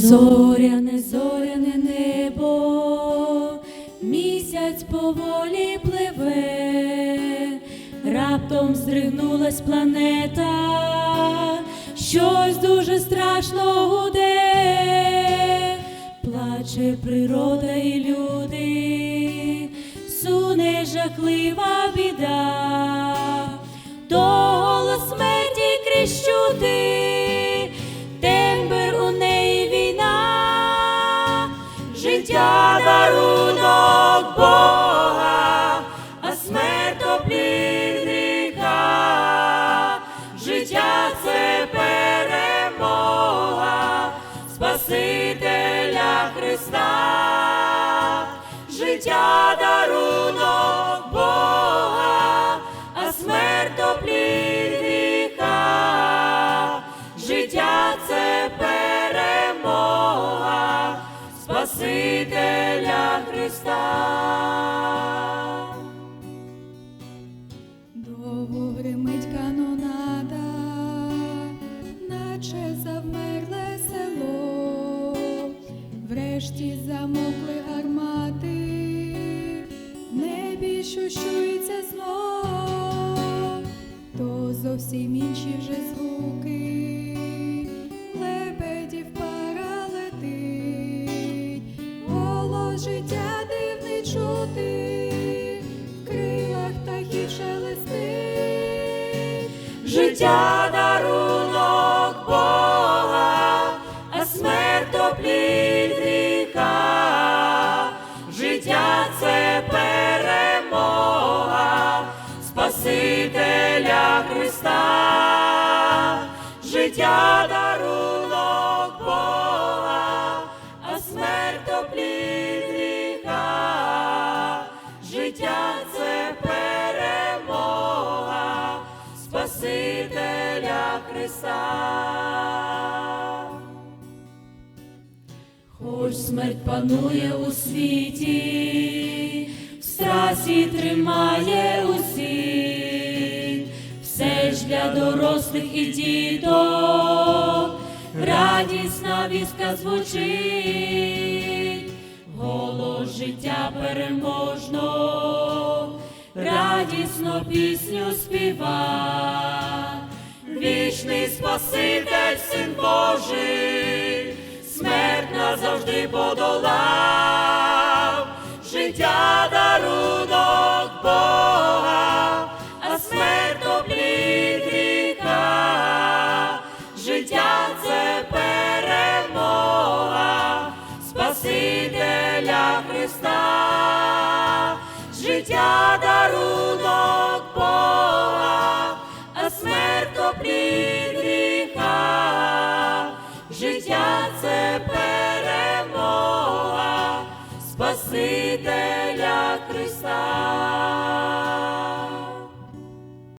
Зоряне, зоряне небо, місяць поволі пливе, раптом здригнулась планета, щось дуже страшно гуде, плаче природа і люди, суне жахлива біда, гріха, життя це перемога Спасителя Христа, життя дарунок Бога, а смерть гріха, життя це перемога Спасителя врешті замокли гармати, в небі щущується знов, то зовсім інші вже звуки, лебедів пара летить, життя дивний чути, в крилах птахів шелестить. життя Христа, життя дарунок Бога, а смерть опліт гріха, життя це перемога Спасителя Христа. Хоч смерть панує у світі, в страсі тримає ж для дорослих і діток, радісна вістка звучить, голос життя переможно, радісно пісню співа, вічний Спаситель, Син Божий, смерть назавжди подолав, життя дарунок Бога, Христа, життя дарунок Бога, а смерть опліт гріха, життя це перемога. Спасителя